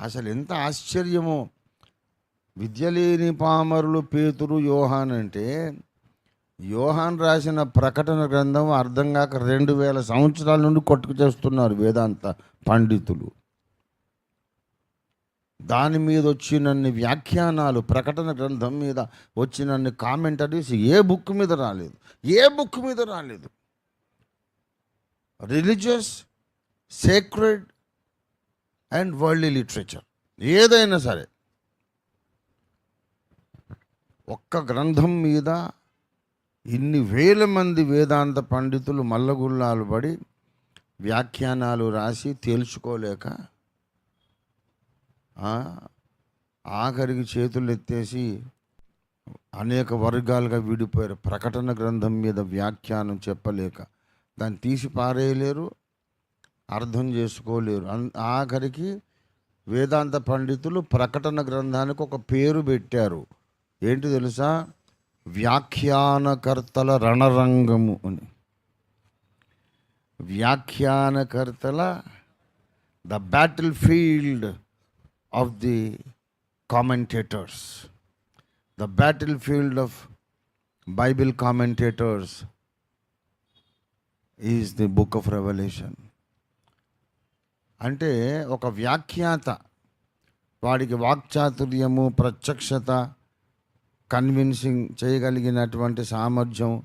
అసలు ఎంత ఆశ్చర్యమో. విద్య లేని పామరులు పేతురు యోహాన్ అంటే యోహాన్ రాసిన ప్రకటన గ్రంథం అర్థం కాక రెండు వేల సంవత్సరాల నుండి కొట్టుకు చేస్తున్నారు వేదాంత పండితులు. దాని మీద వచ్చినన్ని వ్యాఖ్యానాలు ప్రకటన గ్రంథం మీద వచ్చినన్ని కామెంటరీస్ ఏ బుక్ మీద రాలేదు. ఏ బుక్ మీద రాలేదు. Religious sacred and world literature. ఏదైనా సరే. ఒక్క గ్రంథం మీద ఇన్ని వేల మంది వేదాంత పండితులు మల్లగుల్లాలు పడి వ్యాఖ్యానాలు రాసి తేల్చుకోలేక ఆఖరికి చేతులు ఎత్తేసి అనేక వర్గాలుగా విడిపోయారు. ప్రకటన గ్రంథం మీద వ్యాఖ్యానం చెప్పలేక. దాన్ని తీసి పారేయలేరు. అర్థం చేసుకోలేరు. ఆఖరికి వేదాంత పండితులు ప్రకటన గ్రంథానికి ఒక పేరు పెట్టారు. ఏంటి తెలుసా? వ్యాఖ్యానకర్తల రణరంగము అని. వ్యాఖ్యానకర్తల the battlefield of the commentators the battlefield of Bible commentators is the book of revolution అంటే ఒక వ్యాఖ్యాత. వాడికి వాక్చాతుర్యము ప్రత్యక్షత కన్విన్సింగ్ చేయగలిగినటువంటి సామర్థ్యం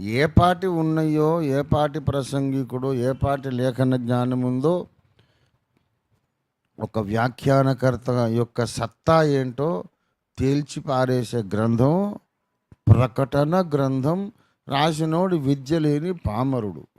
ఏ పాటి ఉన్నాయో ఏ పాటి ప్రసంగికుడు ఏ పాటి లేఖన జ్ఞానం ఉందో ఒక వ్యాఖ్యానకర్త యొక్క సత్తా ఏంటో తేల్చి పారేసే గ్రంథం ప్రకటన గ్రంథం రాసినోడు విద్య లేని పామరుడు.